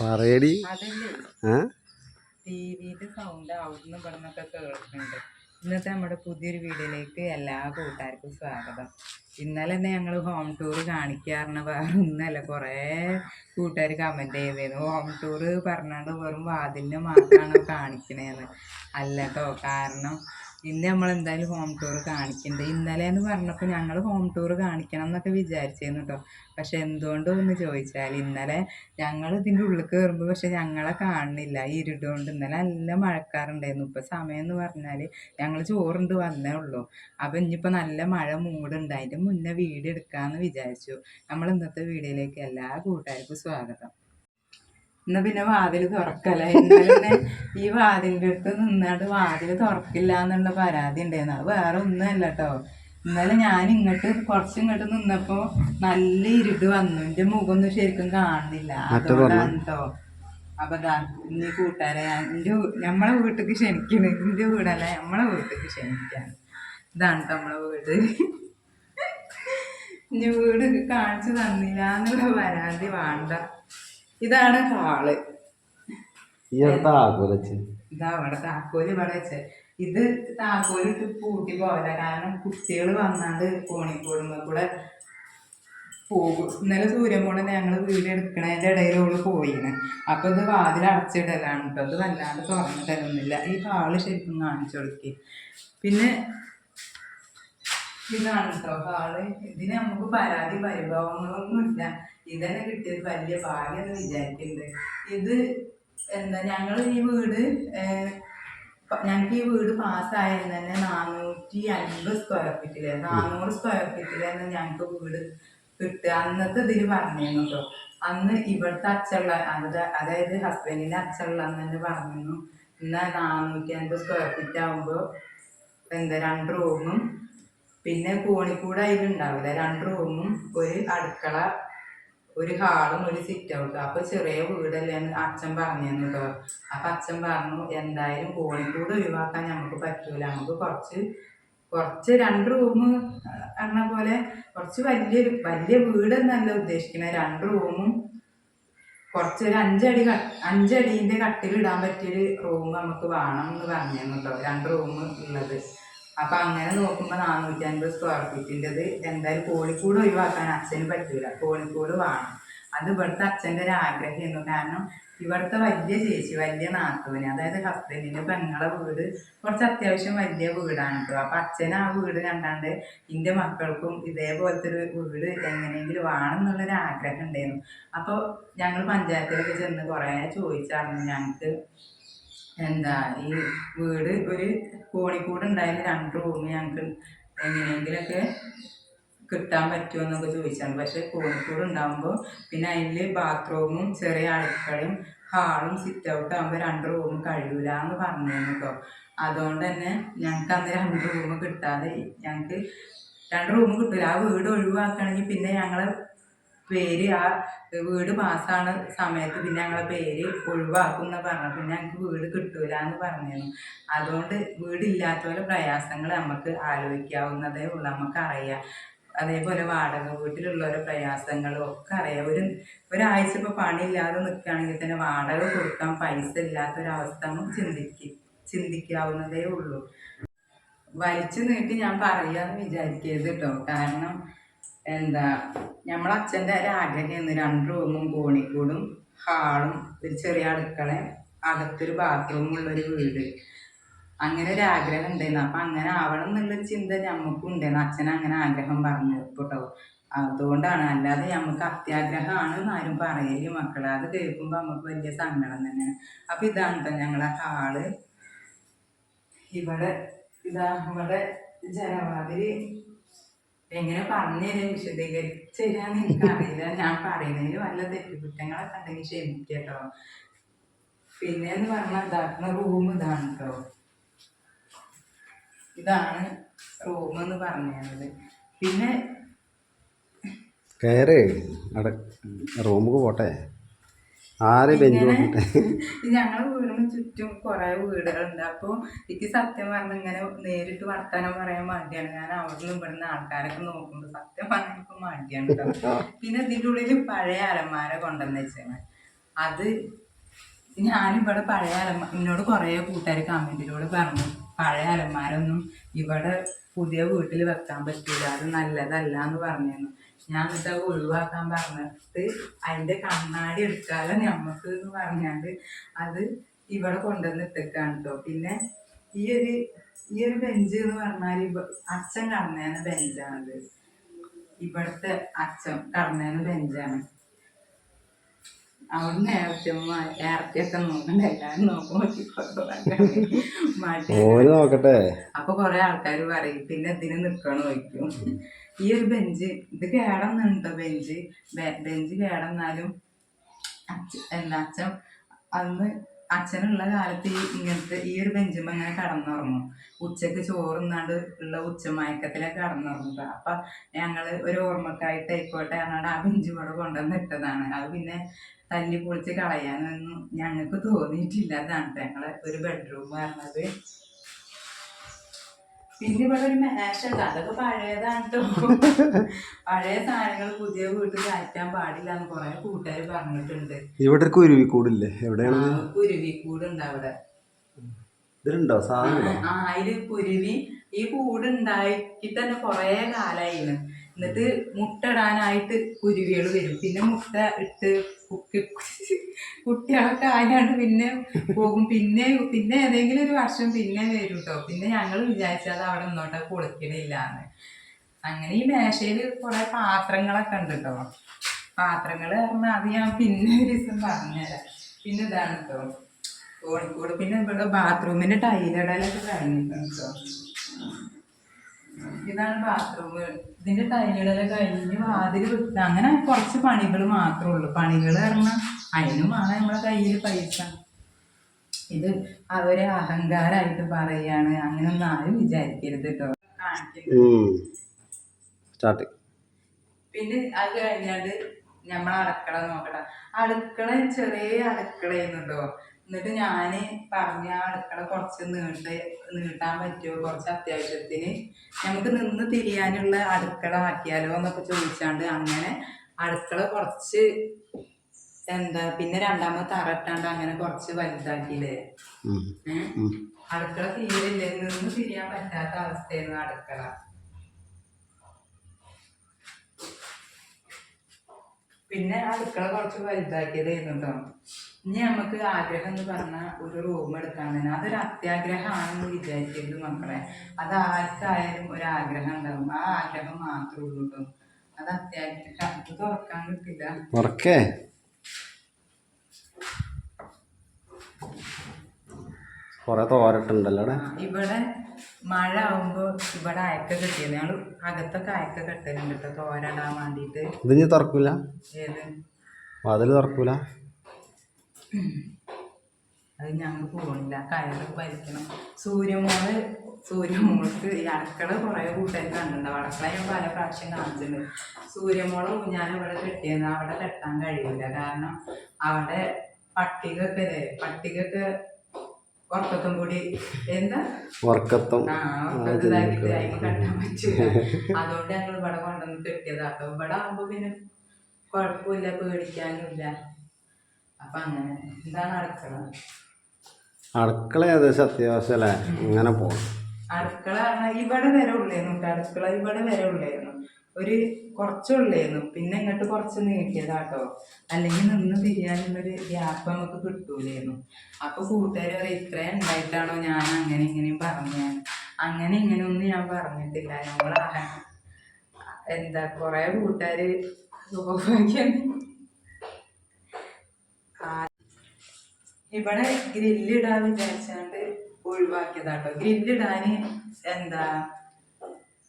പറയടി. ഇന്നത്തെ നമ്മുടെ പുതിയൊരു വീഡിയോയിലേക്ക് എല്ലാ കൂട്ടുകാർക്കും സ്വാഗതം. ഇന്നലെ തന്നെ ഞങ്ങൾ ഹോം ടൂർ കാണിക്കാറുണ്ട് വേറെ ഒന്നല്ല കുറേ കൂട്ടുകാർ കമന്റ് ചെയ്തിരുന്നു. ഹോം ടൂർ പറഞ്ഞാണ്ട് വെറും വാതിലിന് മാത്രമാണ് കാണിക്കണേന്ന്. അല്ല കേട്ടോ കാരണം ഇന്ന് നമ്മൾ എന്തായാലും ഹോം ടൂർ കാണിക്കണ്ട. ഇന്നലെ എന്ന് പറഞ്ഞപ്പോൾ ഞങ്ങൾ ഹോം ടൂർ കാണിക്കണം എന്നൊക്കെ വിചാരിച്ചിരുന്നു കേട്ടോ പക്ഷെ എന്തുകൊണ്ടെന്ന് ചോദിച്ചാൽ ഇന്നലെ ഞങ്ങൾ ഇതിന്റെ ഉള്ളിൽ കയറുമ്പോൾ പക്ഷെ ഞങ്ങളെ കാണുന്നില്ല ഇരുട്ടുകൊണ്ട് ഇന്നലെ നല്ല മഴക്കാറുണ്ടായിരുന്നു. ഇപ്പം സമയം എന്ന് പറഞ്ഞാൽ ഞങ്ങൾ ചോറുണ്ട് വന്നേ ഉള്ളൂ. അപ്പം ഇനിയിപ്പോൾ നല്ല മഴ മൂടുണ്ട്. അതിന്റെ മുന്നേ വീഡിയോ എടുക്കാമെന്ന് വിചാരിച്ചു. നമ്മൾ ഇന്നത്തെ വീഡിയോയിലേക്ക് എല്ലാ കൂട്ടുകാർക്കും സ്വാഗതം. എന്നാ പിന്നെ വാതിൽ തുറക്കല ഇന്നലെ ഈ വാതിലിന്റെ അടുത്ത് നിന്നാണ്ട് വാതിൽ തുറക്കില്ല എന്നുള്ള പരാതി ഉണ്ടായിരുന്നു. അത് വേറെ ഒന്നുമല്ല കേട്ടോ ഇന്നലെ ഞാൻ ഇങ്ങോട്ട് കുറച്ച് ഇങ്ങോട്ട് നിന്നപ്പോ നല്ല ഇരുട് വന്നു. എന്റെ മുഖമൊന്നും ശരിക്കും കാണുന്നില്ല. അതുകൊണ്ടാണ് കേട്ടോ അപ്പൊ ഇനി കൂട്ടുകാരെ ഞാൻ എന്റെ നമ്മളെ വീട്ടിലേക്ക് ക്ഷണിക്കണ്. എന്റെ വീടല്ല? നമ്മളെ വീട്ടിലേക്ക് ക്ഷണിക്കാണ്. ഇതാണ് നമ്മളെ വീട്. ഇനി വീട് കാണിച്ചു തന്നില്ല എന്നുള്ള പരാതി വേണ്ട. ഇതാണ് ഹാൾ ഇതാ അവിടെ താക്കോൽ ഇവിടെ വെച്ചേ. ഇത് താക്കോൽ ഇട്ട് പൂട്ടി പോവില്ല. കാരണം കുട്ടികൾ വന്നാണ്ട് കോണിക്കോടുമ്പോ കൂടെ പോകും. ഇന്നലെ സൂര്യൻ പോണ ഞങ്ങൾ വീട് എടുക്കണതിന്റെ ഇടയിൽ ഓൾ പോയിന്. അപ്പൊ ഇത് വാതിൽ അടച്ചിടലാണ് കേട്ടോ അത് വല്ലാണ്ട് തുറന്നു തരുന്നില്ല. ഈ ഹാൾ ശരിക്കും കാണിച്ചു കൊടുക്കി. പിന്നെ ഇതാണ് കേട്ടോ ഹാൾ ഇതിന് നമുക്ക് പരാതി പരിഭവങ്ങളൊന്നും ഇല്ല ഇതന്നെ കിട്ടിയത് വലിയ ഭാഗ്യം എന്ന് വിചാരിക്കുന്നുണ്ട് ഇത് എന്താ ഞങ്ങൾ ഈ വീട് ഞങ്ങൾക്ക് ഈ വീട് പാസ്സായത് തന്നെ നാനൂറ്റി അൻപത് സ്ക്വയർ ഫീറ്റിൽ നാനൂറ് സ്ക്വയർ ഫീറ്റിലാണ് ഞങ്ങൾക്ക് വീട് കിട്ടുക. അന്നത്തെ ഇതിൽ പറഞ്ഞിരുന്നു കേട്ടോ അന്ന് ഇവിടുത്തെ അച്ചുള്ള അത് അതായത് ഹസ്ബൻഡിന്റെ അച്ചുള്ള തന്നെ പറഞ്ഞിരുന്നു. എന്നാൽ നാനൂറ്റി അൻപത് സ്ക്വയർ ഫീറ്റ് ആകുമ്പോൾ എന്താ രണ്ട് റൂമും പിന്നെ കോണിക്കൂട് അതിലുണ്ടാവില്ല രണ്ട് റൂമും ഒരു അടുക്കള ഒരു ഹാളും ഒരു സിറ്റ് ഔട്ടും അപ്പൊ ചെറിയ വീടല്ലേ അച്ഛൻ പറഞ്ഞു കേട്ടോ അപ്പൊ അച്ഛൻ പറഞ്ഞു എന്തായാലും കോണിക്കൂട് ഒഴിവാക്കാൻ നമുക്ക് പറ്റൂല. നമുക്ക് കുറച്ച് കുറച്ച് രണ്ട് റൂം പറഞ്ഞ പോലെ കുറച്ച് വലിയൊരു വലിയ വീടെന്നല്ല ഉദ്ദേശിക്കുന്നത് രണ്ട് റൂമും കുറച്ച് ഒരു അഞ്ചടി അഞ്ചടീന്റെ കട്ടിലിടാൻ പറ്റിയൊരു റൂം നമുക്ക് വേണം എന്ന് പറഞ്ഞിരുന്നു കേട്ടോ രണ്ട് റൂം ഉള്ളത്. അപ്പൊ അങ്ങനെ നോക്കുമ്പോ നാനൂറ്റി അൻപത് സ്ക്വയർ ഫീറ്റിന്റെത് എന്തായാലും കോഴിക്കൂട് ഒഴിവാക്കാൻ അച്ഛന് പറ്റൂല. കോഴിക്കൂട് വേണം. അത് ഇവിടുത്തെ അച്ഛന്റെ ഒരു ആഗ്രഹമായിരുന്നു. കാരണം ഇവിടുത്തെ വലിയ ചേച്ചി വലിയ നാത്തുവിന് അതായത് ഹസ്ബൻഡിന്റെ പെങ്ങളെ വീട് കുറച്ച് അത്യാവശ്യം വലിയ വീടാണ് കേട്ടോ അപ്പൊ അച്ഛൻ ആ വീട് കണ്ടാണ്ട് എന്റെ മക്കൾക്കും ഇതേപോലത്തെ ഒരു വീട് എങ്ങനെയെങ്കിലും വേണം എന്നുള്ളൊരു ആഗ്രഹം ഉണ്ടായിരുന്നു. അപ്പോൾ ഞങ്ങൾ പഞ്ചായത്തിലൊക്കെ ചെന്ന് കുറേ ചോദിച്ചായിരുന്നു ഞങ്ങൾക്ക് എന്താ ഈ വീട് ഒരു കോണിക്കൂട് ഉണ്ടായാലും രണ്ട് റൂം ഞങ്ങൾക്ക് എങ്ങനെയെങ്കിലൊക്കെ കിട്ടാൻ പറ്റുമോ എന്നൊക്കെ ചോദിച്ചാണ്. പക്ഷെ കോഴിക്കോട് ഉണ്ടാകുമ്പോൾ പിന്നെ അതിൽ ബാത്റൂമും ചെറിയ അടുക്കളയും ഹാളും സിറ്റ് ഔട്ട് ആകുമ്പോൾ രണ്ട് റൂം കഴിയൂല എന്ന് പറഞ്ഞിരുന്നു കേട്ടോ അതുകൊണ്ട് തന്നെ ഞങ്ങൾക്ക് അന്ന് രണ്ട് റൂം കിട്ടാതെ ഞങ്ങൾക്ക് രണ്ട് റൂം കിട്ടില്ല ആ വീട് ഒഴിവാക്കണമെങ്കിൽ പിന്നെ ഞങ്ങളെ പേര് ആ വീട് മാസമാണ് സമയത്ത് പിന്നെ ഞങ്ങളെ പേര് ഒഴിവാക്കും എന്ന് പറഞ്ഞു. പിന്നെ ഞങ്ങൾക്ക് വീട് കിട്ടൂല എന്ന് പറഞ്ഞിരുന്നു. അതുകൊണ്ട് വീടില്ലാത്തവരെ പ്രയാസങ്ങൾ നമുക്ക് ആലോചിക്കാവുന്നതേ ഉള്ളൂ നമുക്ക് അറിയാം അതേപോലെ വാടക വീട്ടിലുള്ളവരുടെ പ്രയാസങ്ങളും ഒക്കെ അറിയാം. ഒരു ഒരാഴ്ച ഇപ്പോൾ പണിയില്ലാതെ നിൽക്കുകയാണെങ്കിൽ തന്നെ വാടക കൊടുക്കാൻ പൈസ ഇല്ലാത്തൊരവസ്ഥ നമുക്ക് ചിന്തിക്ക് ചിന്തിക്കാവുന്നതേ ഉള്ളൂ. വലിച്ചു നീട്ടി ഞാൻ പറയാന്ന് വിചാരിക്കരുത് കേട്ടോ കാരണം എന്താ നമ്മളെ അച്ഛന്റെ ഒരു ആഗ്രഹമായിരുന്നു രണ്ട് റൂമും കോണിക്കൂടും ഹാളും ഒരു ചെറിയ അടുക്കളയും അകത്തൊരു ബാത്റൂമും ഉള്ളൊരു വീട്. അങ്ങനെ ഒരു ആഗ്രഹം ഉണ്ടായിരുന്നു. അപ്പം അങ്ങനെ ആവണം എന്നുള്ളൊരു ചിന്ത ഞമ്മക്കും ഉണ്ടായിരുന്നു. അച്ഛൻ അങ്ങനെ ആഗ്രഹം പറഞ്ഞു കേട്ടോ. അതുകൊണ്ടാണ്. അല്ലാതെ നമുക്ക് അത്യാഗ്രഹമാണ് എന്ന് ആരും പറയില്ല മക്കളെ. അത് കേൾക്കുമ്പോൾ നമുക്ക് വലിയ സങ്കടം തന്നെയാണ്. അപ്പം ഇതാണ് കേട്ടോ ഞങ്ങളെ ഹാൾ. ഇവിടെ ഇതാ ഇവിടെ ജനവാതിൽ എങ്ങനെ പറഞ്ഞു വിശദീകരിച്ച് തരാന്ന് എനിക്കറിയില്ല. ഞാൻ പറയുന്നതിന് വല്ല തെറ്റുകുറ്റങ്ങളൊക്കെ ഉണ്ടെങ്കിൽ ക്ഷമിക്കട്ടോ. കേട്ടോ പിന്നെ എന്ന് പറഞ്ഞാൽ ഇതാക്കുന്ന റൂം ഇതാണ് കേട്ടോ ഇതാണ് റൂം എന്ന് പറഞ്ഞത്. പിന്നെ കയറേ റൂമുക്ക് പോട്ടെ. ആരെ ബെഞ്ച് ഞങ്ങളെ വീടിന് ചുറ്റും കുറെ വീടുകളുണ്ട്. അപ്പോൾ എനിക്ക് സത്യം പറഞ്ഞ ഇങ്ങനെ നേരിട്ട് വർത്താനം പറയാൻ മടിയാണ്. ഞാൻ അവിടുന്ന് ഇവിടുന്ന് ആൾക്കാരൊക്കെ നോക്കുമ്പോൾ സത്യം പറഞ്ഞ മടിയാണ് പിന്നെ ഇതിന്റെ ഉള്ളിൽ പഴയ അലമാര കൊണ്ടുവന്ന് വെച്ചാൽ അത് ഞാനിവിടെ പഴയ അലമാര എന്നോട് കുറേ കൂട്ടുകാർ കമന്റിലൂടെ പറഞ്ഞു. പഴയ അലമാരൊന്നും ഇവിടെ പുതിയ വീട്ടിൽ വെക്കാൻ പറ്റില്ല അത് നല്ലതല്ല എന്ന് പറഞ്ഞിരുന്നു ഞാൻ എന്നിട്ട് ഒഴിവാക്കാൻ പറഞ്ഞിട്ട് അതിന്റെ കണ്ണാടി എടുക്കാതെ ഞമ്മക്ക് എന്ന് പറഞ്ഞാണ്ട് അത് ഇവിടെ കൊണ്ടുവന്ന് ഇട്ടേക്കാണ് കേട്ടോ പിന്നെ ഈ ഒരു ഈ ഒരു ബെഞ്ച് എന്ന് പറഞ്ഞാൽ അച്ഛൻ കടന്നേന ബെഞ്ചാണത് ഇവിടുത്തെ അച്ഛൻ കടന്നേന ബെഞ്ചാണ് അവിടുന്ന് നേരത്തെ ഏർച്ചയൊക്കെ നോക്കണ്ട എല്ലാരും നോക്കുമ്പോ നോക്കട്ടെ. അപ്പൊ കൊറേ ആൾക്കാർ പറയും പിന്നെ ഇതിന് നിക്കണോ ചോദിക്കും. ഈ ഒരു ബെഞ്ച് ഇത് കേടന്നുണ്ടോ ബെഞ്ച്? ബെഞ്ച് കേടന്നാലും അച്ഛ- എന്താ അച്ഛൻ അന്ന് അച്ഛനുള്ള കാലത്ത് ഈ ഇങ്ങനത്തെ ഈ ഒരു ബെഞ്ചുമ്പോ ഇങ്ങനെ കടന്നുറങ്ങും. ഉച്ചയ്ക്ക് ചോറുന്നാണ്ട് ഉള്ള ഉച്ചമയക്കത്തിലൊക്കെ കടന്നുറങ്ങുക. അപ്പൊ ഞങ്ങൾ ഒരു ഓർമ്മക്കായിട്ട് ആയിക്കോട്ടെ ഞങ്ങളുടെ ആ ബെഞ്ച് ഇവിടെ കൊണ്ടുവന്ന് ഇട്ടതാണ്. അത് പിന്നെ തല്ലി പൊളിച്ച് കളയാനൊന്നും ഞങ്ങൾക്ക് തോന്നിയിട്ടില്ല. അതാണ് ഞങ്ങളെ ഒരു ബെഡ്റൂം പറഞ്ഞത്. പിന്നെ ഇവിടെ ഒരു മേശ ഉണ്ട്. അതൊക്കെ പഴയതാണ് പഴയ സാധനങ്ങൾ പുതിയ വീട്ടിൽ കയറ്റാൻ പാടില്ല എന്ന് കുറെ കൂട്ടുകാർ പറഞ്ഞിട്ടുണ്ട്. ഇവിടെ ഒരു കുരുവിക്കൂടില്ലേ? എവിടെയാണ് കുരുവിക്കൂടുണ്ട് അവിടെ. ഇതിലുണ്ടോ? സാധനം ആ അതിൽ കുരുവി ഈ കൂട് ഉണ്ടാക്കി തന്നെ കൊറേ കാലായിന്. എന്നിട്ട് മുട്ട ഇടാനായിട്ട് കുരുവികൾ വരും. പിന്നെ മുട്ട ഇട്ട് കുക്കി കുട്ടികളൊക്കെ ആയാണ്ട് പിന്നെ പോകും. പിന്നെ പിന്നെ ഏതെങ്കിലും ഒരു വർഷം പിന്നെ വരും കേട്ടോ പിന്നെ ഞങ്ങൾ വിചാരിച്ചത് അവിടെ നിന്നോട്ടെ പൊളിക്കണില്ലാന്ന് അങ്ങനെ ഈ മേശയിൽ കുറെ പാത്രങ്ങളൊക്കെ ഉണ്ട് കേട്ടോ പാത്രങ്ങൾ പറഞ്ഞാൽ അത് ഞാൻ പിന്നെ ഒരു ദിവസം പറഞ്ഞുതരാം. പിന്നെ ഇതാണ് കേട്ടോ കോഴിക്കോട് പിന്നെ ഇവിടെ ബാത്റൂമിന്റെ ടൈലിടലൊക്കെ കഴിഞ്ഞിട്ടുണ്ട് കേട്ടോ ഇതാണ് ബാത്റൂം ഇതിന്റെ ടൈലിടലൊക്കെ കഴിഞ്ഞ് വാതിൽ വിട്ട് അങ്ങനെ കുറച്ച് പണികൾ മാത്രമേ ഉള്ളൂ. പണികൾ പറഞ്ഞാൽ അതിനും ആണ് നമ്മളെ കയ്യിൽ പൈസ. ഇത് അവരെ അഹങ്കാരമായിട്ട് പറയാണ്. അങ്ങനെ ഒന്നും ആരും വിചാരിക്കരുത് കേട്ടോ സ്റ്റാർട്ട് പിന്നെ അത് കഴിഞ്ഞാണ്ട് നമ്മൾ അടുക്കള നോക്കട്ടെ. അടുക്കള ചെറിയ അടുക്കളയായിരുന്നു കേട്ടോ എന്നിട്ട് ഞാൻ പറഞ്ഞ അടുക്കള കുറച്ച് നീട്ട് നീട്ടാൻ പറ്റുമോ കുറച്ച് അത്യാവശ്യത്തിന്. നമുക്ക് നിന്ന് തിരിയാനുള്ള അടുക്കള ആക്കിയാലോ എന്നൊക്കെ ചോദിച്ചാണ്ട് അങ്ങനെ അടുക്കള കുറച്ച് എന്താ പിന്നെ രണ്ടാമത്തെ അറട്ടാണ്ട് അങ്ങനെ കുറച്ച് വലുതാക്കിയില്ലേ? അടുക്കള തീരില്ലേ? നിന്ന് തിരിയാൻ പറ്റാത്ത അവസ്ഥയായിരുന്നു അടുക്കള. പിന്നെ അടുക്കള കുറച്ച് വലുതാക്കിയതായിരുന്നു കേട്ടോ ഇനി നമുക്ക് ആഗ്രഹം എന്ന് പറഞ്ഞാൽ ഒരു റൂം എടുക്കാൻ തന്നെ. അതൊരു അത്യാഗ്രഹമാണെന്ന് വിചാരിക്കരുത് മക്കളെ. അത് ആർക്കായാലും ഒരു ആഗ്രഹം ഉണ്ടാവും. ആ ആഗ്രഹം മാത്രമേ ഉള്ളൂ കേട്ടോ അത് അത്യാഗ്രഹം. അത് തുറക്കാൻ കിട്ടില്ല തുറക്കേ? കൊറേ തോരട്ടുണ്ടല്ലോ അവിടെ. ഇവിടെ മഴ ആവുമ്പോ ഇവിടെ അയക്ക കെട്ടിയത്. ഞങ്ങൾ അകത്തൊക്കെ അയക്ക കെട്ടലുണ്ട് കേട്ടോ തോരടാൻ വേണ്ടിട്ട് ഇത് തുറക്കൂല? ഏത്? വാതിൽ തുറക്കൂല? അത് ഞങ്ങൾ പോകണില്ല കയറ് വലിക്കണം. സൂര്യമോൾ സൂര്യമോൾക്ക് ഈ അടുക്കള കുറേ കൂട്ടുകാർ കണ്ടിട്ടുണ്ട്. വടക്കള ഞാൻ പല പ്രാവശ്യം കാണിച്ചിട്ടുണ്ട്. സൂര്യമോൾ ഞാൻ ഇവിടെ കെട്ടിയത് അവിടെ കെട്ടാൻ കഴിയില്ല കാരണം അവിടെ പട്ടികൊക്കെ അല്ലേ പട്ടികൊക്കെ ഉറക്കത്തും കൂടി എന്താ? ഉറക്കത്തും ആ ഉറക്കത്ത് ഇതാക്കിയിട്ട് അതിന് കെട്ടാൻ പറ്റില്ല അതുകൊണ്ട് ഞങ്ങൾ ഇവിടെ കൊണ്ടുവന്ന് കെട്ടിയതാ. അപ്പൊ ഇവിടെ ആകുമ്പോ പിന്നെ കുഴപ്പമില്ല പേടിക്കാനുമില്ല. അപ്പൊ അങ്ങനെ. ഇതാണ് അടുക്കള. അടുക്കള ഏകദേശം അത്യാവശ്യം അല്ലേ? അങ്ങനെ പോകണം അടുക്കള പറഞ്ഞാൽ ഇവിടെ വരെ ഉള്ളായിരുന്നു കേട്ടോ അടുക്കള ഇവിടെ വരെ ഉള്ളായിരുന്നു ഒരു കുറച്ചുള്ളായിരുന്നു പിന്നെ ഇങ്ങോട്ട് കുറച്ച് നീട്ടിയതാട്ടോ. അല്ലെങ്കിൽ നിന്ന് തിരിയാനുള്ളൊരു ഗ്യാപ്പ് നമുക്ക് കിട്ടൂലായിരുന്നു അപ്പൊ കൂട്ടുകാർ പറയും ഇത്രയും ഉണ്ടായിട്ടാണോ ഞാൻ അങ്ങനെ ഇങ്ങനെയും പറഞ്ഞു? അങ്ങനെ ഇങ്ങനെയൊന്നും ഞാൻ പറഞ്ഞിട്ടില്ല. നമ്മൾ എന്താ കൊറേ കൂട്ടുകാര് ഇവിടെ ഗ്രില്ലിടാൻ വിചാരിച്ചാണ്ട് ഒഴിവാക്കിയതാട്ടോ. ഗ്രില്ലിടാന് എന്താ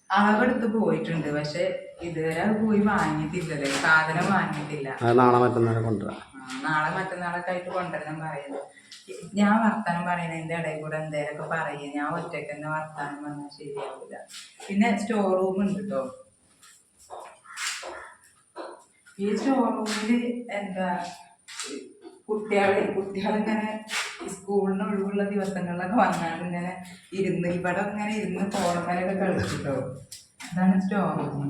അളവെടുത്ത് പോയിട്ടുണ്ട് പക്ഷെ ഇതുവരെ പോയി വാങ്ങിയിട്ടില്ലല്ലേ. സാധനം വാങ്ങിയിട്ടില്ല. നാളെ മറ്റന്നാളെ കൊണ്ടുവരാം. നാളെ മറ്റന്നാളൊക്കെ ആയിട്ട് പറയുന്നു. ഞാൻ വർത്താനം പറയുന്നതിന്റെ ഇടയിൽ കൂടെ എന്തേലൊക്കെ പറയുക ഞാൻ ഒറ്റയ്ക്ക് തന്നെ വർത്താനം പറഞ്ഞാൽ ശരിയാവില്ല പിന്നെ സ്റ്റോർ റൂം ഉണ്ട് കേട്ടോ ഈ സ്റ്റോർ റൂമിൽ എന്താ കുട്ടികളെ കുട്ടികളിങ്ങനെ സ്കൂളിന് ഒഴിവുള്ള ദിവസങ്ങളിലൊക്കെ വന്നാൽ ഇങ്ങനെ ഇരുന്ന് ഇവിടെ ഇങ്ങനെ ഇരുന്ന് ഫോണമേലൊക്കെ കളിച്ചിട്ടോ. അതാണ് സ്റ്റോർ റൂം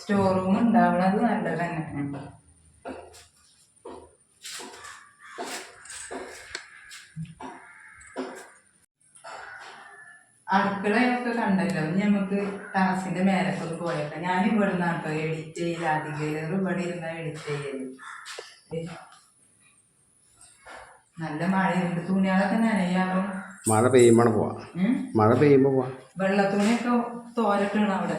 സ്റ്റോർ റൂം ഉണ്ടാവണത് നല്ലത് അടുക്കളയൊക്കെ കണ്ടല്ലോ. ഇനി നമുക്ക് ടെറസിന്റെ മേലൊക്കെ പോയേക്കാം. ഞാൻ ഇവിടെ നിന്നാട്ടോ എഡിറ്റ് ചെയ്യൽ അധികം ഇവിടെ ഇരുന്ന എഡിറ്റ് ചെയ്യൽ. നല്ല മഴയുണ്ട്. തുണികളൊക്കെ നനയാറും മഴ പെയ്യുമ്പോൾ പോവാ. മഴ പെയ്യുമ്പോൾ വെള്ള വെള്ളത്തുണിയൊക്കെ തോരട്ടാണ് അവിടെ.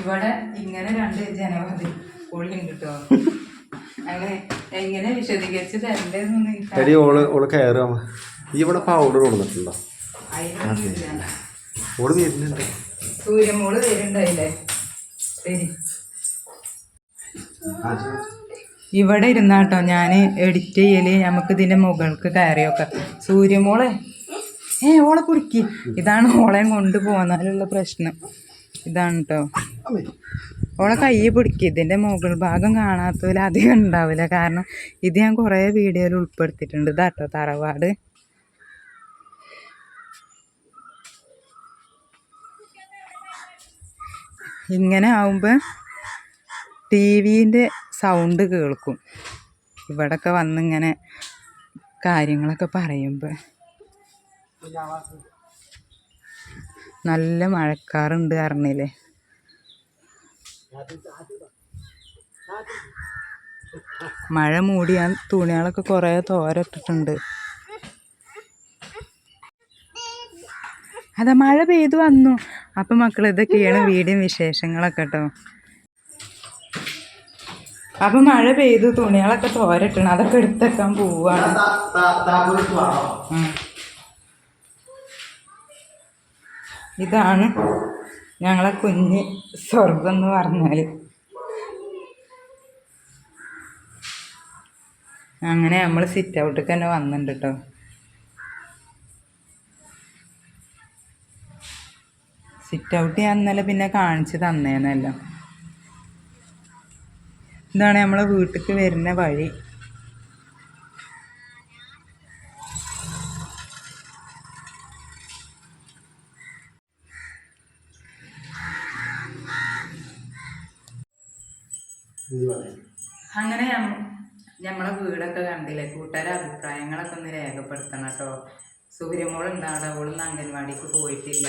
ഇവിടെ ഇങ്ങനെ രണ്ട് പൊളിയുണ്ട് കേട്ടോ എങ്ങനെ വിശദീകരിച്ച് ഓൾ ഈ ഇവിടെ പൗഡർ കൊടുത്തിട്ടുണ്ടോ? ഓൾ വരുന്നുണ്ട്. സൂര്യമോൾ വരുന്നുണ്ടായില്ലേ? ശരി. ഇവിടെ ഇരുന്നാട്ടോ ഞാൻ എഡിറ്റ് ചെയ്യൽ. നമുക്ക് ഇതിന്റെ മുകൾക്ക് കയറിയൊക്കെ. സൂര്യമോളെ. ഏ ഓളെ കുടിക്ക്. ഇതാണ് ഓളെ കൊണ്ടുപോകുന്നാലുള്ള പ്രശ്നം. ഇതാണ് കേട്ടോ ഓളെ കൈ പിടിക്കുക ഇതിന്റെ മുകൾ ഭാഗം കാണാത്തതിൽ അധികം ഉണ്ടാവില്ല. കാരണം ഇത് ഞാൻ കുറേ വീഡിയോയിൽ ഉൾപ്പെടുത്തിയിട്ടുണ്ട്. ഇതാട്ടോ തറവാട്. ഇങ്ങനെ ആവുമ്പോൾ ടി വിന്റെ സൗണ്ട് കേൾക്കും. ഇവിടൊക്കെ വന്നിങ്ങനെ കാര്യങ്ങളൊക്കെ പറയുമ്പോൾ നല്ല മഴക്കാറുണ്ട് അറിഞ്ഞില്ലേ മഴ മൂടി ഞാൻ തുണികളൊക്കെ കുറേ തോരട്ടിട്ടുണ്ട്. അതാ മഴ പെയ്തു വന്നു. അപ്പം മക്കൾ ഇതൊക്കെയാണ് വീടും വിശേഷങ്ങളൊക്കെ കേട്ടോ അപ്പം മഴ പെയ്തു തുണികളൊക്കെ തോരട്ടണം. അതൊക്കെ എടുത്തേക്കാൻ പോവാണ്. ഇതാണ് ഞങ്ങളെ കുഞ്ഞ് സ്വർഗം എന്ന് പറഞ്ഞാൽ അങ്ങനെ നമ്മൾ സിറ്റ് ഔട്ടിൽ തന്നെ വന്നിട്ടുണ്ട് കേട്ടോ സിറ്റ് ഔട്ട് ഞാൻ ഇന്നലെ പിന്നെ കാണിച്ച് തന്നേന്നല്ലോ. ഇതാണ് നമ്മളെ വീട്ടിലേക്ക് വരുന്ന വഴി. അങ്ങനെ നമ്മളെ വീടൊക്കെ കണ്ടില്ലേ? കൂട്ടുകാരെ അഭിപ്രായങ്ങളൊക്കെ ഒന്ന് രേഖപ്പെടുത്തണം കേട്ടോ. സൂര്യമോൾ ഉണ്ടാവിടെ അവളൊന്നും അംഗൻവാടിക്ക് പോയിട്ടില്ല.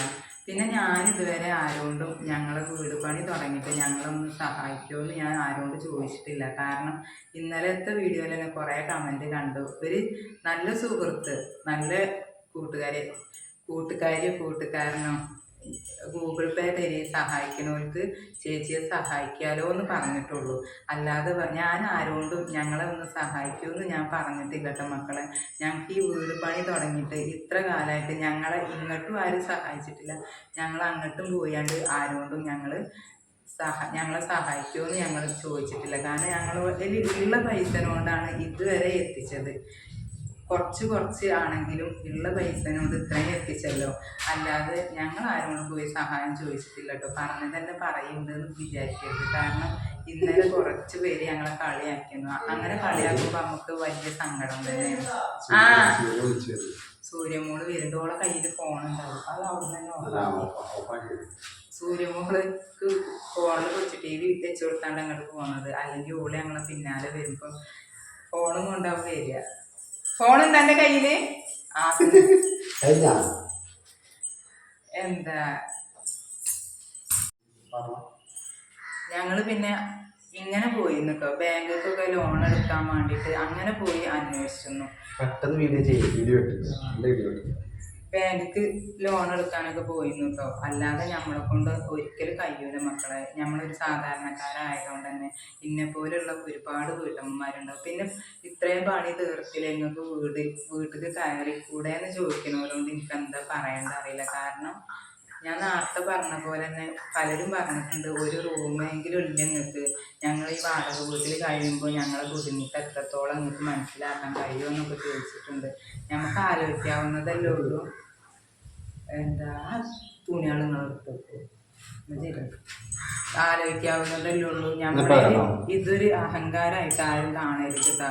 പിന്നെ ഞാൻ ഇതുവരെ ആരോണ്ടും ഞങ്ങളെ വീട് പണി തുടങ്ങിയിട്ട് ഞങ്ങളൊന്ന് സഹായിക്കുമെന്ന് ഞാൻ ആരോണ്ട് ചോദിച്ചിട്ടില്ല. കാരണം ഇന്നലത്തെ വീഡിയോയിൽ തന്നെ കുറേ കമന്റ് കണ്ടു. ഒരു നല്ല സുഹൃത്ത് നല്ല കൂട്ടുകാരി കൂട്ടുകാരിയോ കൂട്ടുകാരനോ ഗൂഗിൾ പേ തരി സഹായിക്കുന്നവർക്ക് ചേച്ചിയെ സഹായിക്കാലോ എന്ന് പറഞ്ഞിട്ടുള്ളൂ. അല്ലാതെ ഞാൻ ആരോണ്ടും ഞങ്ങളെ ഒന്ന് സഹായിക്കുമെന്ന് ഞാൻ പറഞ്ഞിട്ടില്ല കേട്ടോ മക്കളെ. ഞങ്ങൾക്ക് ഈ വീട് പണി തുടങ്ങിയിട്ട് ഇത്ര കാലമായിട്ട് ഞങ്ങളെ ഇങ്ങോട്ടും ആരും സഹായിച്ചിട്ടില്ല. ഞങ്ങൾ അങ്ങോട്ടും പോയാണ്ട് ആരോണ്ടും ഞങ്ങൾ സഹ ഞങ്ങളെ സഹായിക്കുമെന്ന് ഞങ്ങൾ ചോദിച്ചിട്ടില്ല. കാരണം ഞങ്ങൾ ഉള്ള പൈസ കൊണ്ടാണ് ഇതുവരെ എത്തിച്ചത്. കുറച്ച് കുറച്ച് ആണെങ്കിലും ഉള്ള പൈസനോട് ഇത്രയും എത്തിച്ചല്ലോ. അല്ലാതെ ഞങ്ങൾ ആരോടും പോയി സഹായം ചോദിച്ചിട്ടില്ല കേട്ടോ. പറഞ്ഞ് തന്നെ പറയുന്നുണ്ടെന്ന് വിചാരിക്കരുത്. കാരണം ഇന്നലെ കുറച്ച് പേര് ഞങ്ങളെ കളിയാക്കുന്നു അങ്ങനെ കളിയാക്കുമ്പോൾ നമുക്ക് വലിയ സങ്കടം തന്നെയാണ്. ആ. സൂര്യമോൾ വരുന്നോളെ കയ്യിൽ ഫോണുണ്ടാവും അത് അവിടെ തന്നെ സൂര്യമോൾക്ക് ഫോണിൽ വെച്ച് ടി വി വെച്ച് കൊടുത്താണ്ട് അങ്ങോട്ട് പോകുന്നത് അല്ലെങ്കിൽ ഓൾ ഞങ്ങളെ പിന്നാലെ വരുമ്പോൾ ഫോണും കൊണ്ടാവും വരിക. ഫോൺ തന്റെ കയ്യിൽ? എന്താ? ഞങ്ങൾ പിന്നെ ഇങ്ങനെ പോയി കേട്ടോ ബാങ്കൊക്കെ ലോൺ എടുക്കാൻ വേണ്ടിട്ട് അങ്ങനെ പോയി അന്വേഷിച്ചു പെട്ടെന്ന് വീഡിയോ ചെയ്യും വീഡിയോ നല്ല വീഡിയോ ബാങ്കിക്ക് ലോൺ എടുക്കാനൊക്കെ പോയിരുന്നു കേട്ടോ അല്ലാതെ നമ്മളെ കൊണ്ട് ഒരിക്കലും കഴിയൂല മക്കളെ. നമ്മളൊരു സാധാരണക്കാരായതുകൊണ്ട് തന്നെ ഇന്നെ പോലുള്ള ഒരുപാട് വീട്ടമ്മമാരുണ്ടാവും. പിന്നെ ഇത്രയും പണി തീർത്തില്ല? നിങ്ങൾക്ക് വീട് വീട്ടിൽ കയറി കൂടെ എന്ന് ചോദിക്കുന്നവരോട് എനിക്ക് എന്താ പറയേണ്ട അറിയില്ല. കാരണം ഞാൻ നേരത്തെ പറഞ്ഞ പോലെ തന്നെ പലരും പറഞ്ഞിട്ടുണ്ട് ഒരു റൂമെങ്കിലും ഇല്ല നിങ്ങൾക്ക് ഞങ്ങൾ ഈ വാടക വീട്ടിൽ കഴിയുമ്പോൾ ഞങ്ങളെ ബുദ്ധിമുട്ട് എത്രത്തോളം നിങ്ങൾക്ക് മനസ്സിലാക്കാൻ കഴിയുമെന്നൊക്കെ ചോദിച്ചിട്ടുണ്ട്. നമുക്ക് ആലോചിക്കാവുന്നതല്ലേ ഉള്ളൂ. എന്താ? തുണികൾ നിങ്ങൾ എടുത്തു ആലോചിക്കാവുന്നതല്ലേ ഉള്ളൂ. ഞമ്മളെ ഇതൊരു അഹങ്കാരമായിട്ട് ആരും കാണരുത്.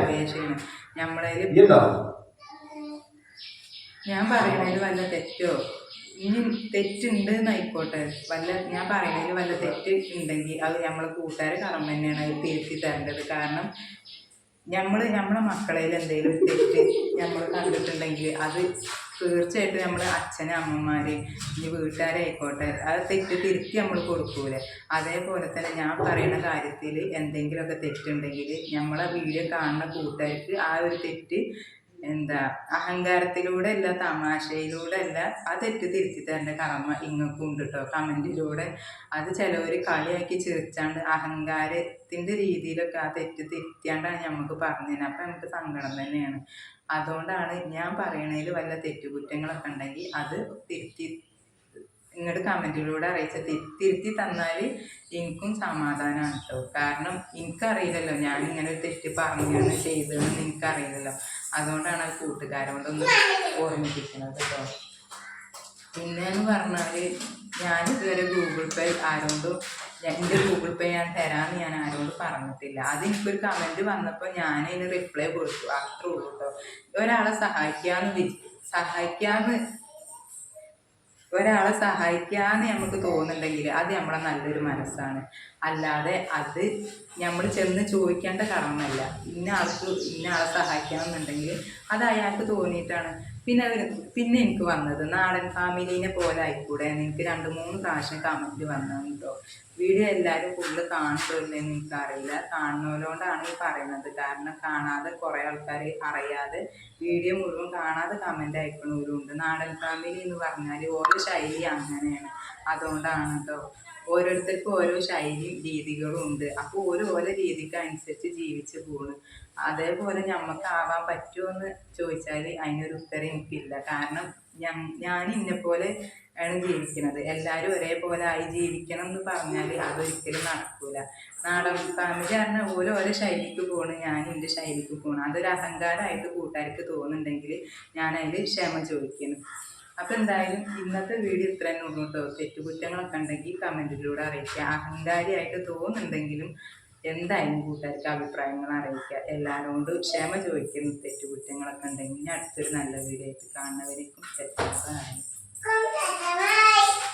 അപേക്ഷയാണ്. നമ്മളതിൽ ഞാൻ പറയണതിൽ വല്ല തെറ്റോ? ഇനി തെറ്റുണ്ട് എന്നായിക്കോട്ടെ. വല്ല ഞാൻ പറയുന്നതിൽ വല്ല തെറ്റ് ഉണ്ടെങ്കിൽ അത് നമ്മളെ കൂട്ടുകാരെ കടമ തന്നെയാണ് അത് തിരുത്തി തരേണ്ടത്. കാരണം നമ്മൾ നമ്മളെ മക്കളിൽ എന്തെങ്കിലും തെറ്റ് നമ്മൾ കണ്ടിട്ടുണ്ടെങ്കിൽ അത് തീർച്ചയായിട്ടും നമ്മൾ അച്ഛനും അമ്മമാര് ഇനി വീട്ടുകാരായിക്കോട്ടെ അത് തെറ്റ് തിരുത്തി നമ്മൾ കൊടുക്കൂലേ. അതേപോലെ തന്നെ ഞാൻ പറയുന്ന കാര്യത്തിൽ എന്തെങ്കിലുമൊക്കെ തെറ്റുണ്ടെങ്കിൽ നമ്മളെ വീഡിയോ കാണുന്ന കൂട്ടുകാർക്ക് ആ ഒരു തെറ്റ് എന്താ അഹങ്കാരത്തിലൂടെ അല്ല തമാശയിലൂടെ അല്ല ആ തെറ്റ് തിരുത്തി തരേണ്ട കടമ ഇങ്ങൾക്കും ഉണ്ട് കേട്ടോ കമന്റിലൂടെ അത് ചിലവർ കളിയാക്കി ചിരിച്ചാണ്ട് അഹങ്കാരത്തിന്റെ രീതിയിലൊക്കെ ആ തെറ്റ് തിരുത്തിയാണ്ടാണ് നമുക്ക് പറഞ്ഞത് അപ്പം നമുക്ക് സങ്കടം തന്നെയാണ്. അതുകൊണ്ടാണ് ഞാൻ പറയണതിൽ വല്ല തെറ്റുകുറ്റങ്ങളൊക്കെ ഉണ്ടെങ്കിൽ അത് തിരുത്തി നിങ്ങളുടെ കമന്റിലൂടെ അറിയിച്ച തിരുത്തി തന്നാൽ എനിക്കും സമാധാനമാണ് കേട്ടോ കാരണം എനിക്കറിയില്ലല്ലോ ഞാൻ ഇങ്ങനെ ഒരു തെറ്റ് പറഞ്ഞാണ് ചെയ്തതെന്ന് എനിക്കറിയില്ലല്ലോ അതുകൊണ്ടാണ് അത് കൂട്ടുകാരോടൊന്ന് ഓർമ്മിപ്പിക്കുന്നത് കേട്ടോ പിന്നെന്ന് പറഞ്ഞാൽ ഇതുവരെ ഗൂഗിൾ പേ ആരോടും ഞാൻ- എന്റെ ഗൂഗിൾ പേ ഞാൻ തരാമെന്ന് ഞാൻ ആരോടും പറഞ്ഞിട്ടില്ല. അത് എനിക്കൊരു കമന്റ് വന്നപ്പോൾ ഞാൻ അതിന് റിപ്ലൈ കൊടുത്തു. അത്രേ ഉള്ളൂ കേട്ടോ ഒരാളെ സഹായിക്കാമെന്ന് വിചാരിച്ചു സഹായിക്കാന്ന് ഒരാളെ സഹായിക്കാന്ന് നമുക്ക് തോന്നുന്നുണ്ടെങ്കിൽ അത് നമ്മളെ നല്ലൊരു മനസ്സാണ്. അല്ലാതെ അത് നമ്മൾ ചെന്ന് ചോദിക്കേണ്ട കടമല്ല ഇന്ന ആൾക്ക് ഇന്ന ആളെ സഹായിക്കണമെന്നുണ്ടെങ്കിൽ അത് അയാൾക്ക് തോന്നിയിട്ടാണ്. പിന്നെ അവർ പിന്നെ എനിക്ക് വന്നത് നാടൻ ഫാമിലീനെ പോലെ ആയിക്കൂടെ? എനിക്ക് രണ്ട് മൂന്ന് പ്രാവശ്യം കമന്റ് വന്നോ വീഡിയോ എല്ലാവരും ഫുള്ള് കാണുന്നില്ലെന്ന് എനിക്കറിയില്ല. കാണുന്നവരോണ്ടാണ് ഈ പറയുന്നത്. കാരണം കാണാതെ കുറേ ആൾക്കാർ അറിയാതെ വീഡിയോ മുഴുവൻ കാണാതെ കമന്റ് അയക്കണവരുണ്ട്. നാടൻ ഫാമിലി എന്ന് പറഞ്ഞാൽ ഓരോ ശൈലി അങ്ങനെയാണ്. അതുകൊണ്ടാണ് കേട്ടോ ഓരോരുത്തർക്കും ഓരോ ശൈലിയും രീതികളും ഉണ്ട് അപ്പോൾ ഓരോ ഓരോ രീതിക്ക് അനുസരിച്ച് ജീവിച്ച് പോകുന്നു അതേപോലെ ഞമ്മക്ക് ആവാൻ പറ്റുമോ എന്ന് ചോദിച്ചാൽ അതിനൊരു ഉത്തരം എനിക്കില്ല. കാരണം ഞാൻ ഇന്നെപ്പോലെ ആണ് ജീവിക്കുന്നത് എല്ലാവരും ഒരേപോലെ ആയി ജീവിക്കണം എന്ന് പറഞ്ഞാൽ അതൊരിക്കലും നടക്കൂല. നാടൻ ഫാമിലി പറഞ്ഞാൽ ഓരോ ഓരോ ശൈലിക്ക് പോകണം ഞാൻ എന്റെ ശൈലിക്ക് പോകണം അതൊരു അഹങ്കാരമായിട്ട് കൂട്ടുകാർക്ക് തോന്നുന്നുണ്ടെങ്കിൽ ഞാൻ അതിൽ ക്ഷമ ചോദിക്കുന്നു. അപ്പം എന്തായാലും ഇന്നത്തെ വീഡിയോ ഇത്ര തന്നെ ഉള്ളൂ കേട്ടോ തെറ്റുകുറ്റങ്ങളൊക്കെ ഉണ്ടെങ്കിൽ കമന്റിലൂടെ അറിയിക്കുക. അഹങ്കാരിയായിട്ട് തോന്നുന്നുണ്ടെങ്കിലും എന്തായാലും കൂട്ടുകാർക്ക് അഭിപ്രായങ്ങൾ അറിയിക്കുക എല്ലാവരോടും ക്ഷമ ചോദിക്കുന്ന തെറ്റുകുറ്റങ്ങളൊക്കെ ഉണ്ടെങ്കിൽ അടുത്തൊരു നല്ല വീഡിയോ ആയിട്ട് കാണുന്നവരേക്കും Bye.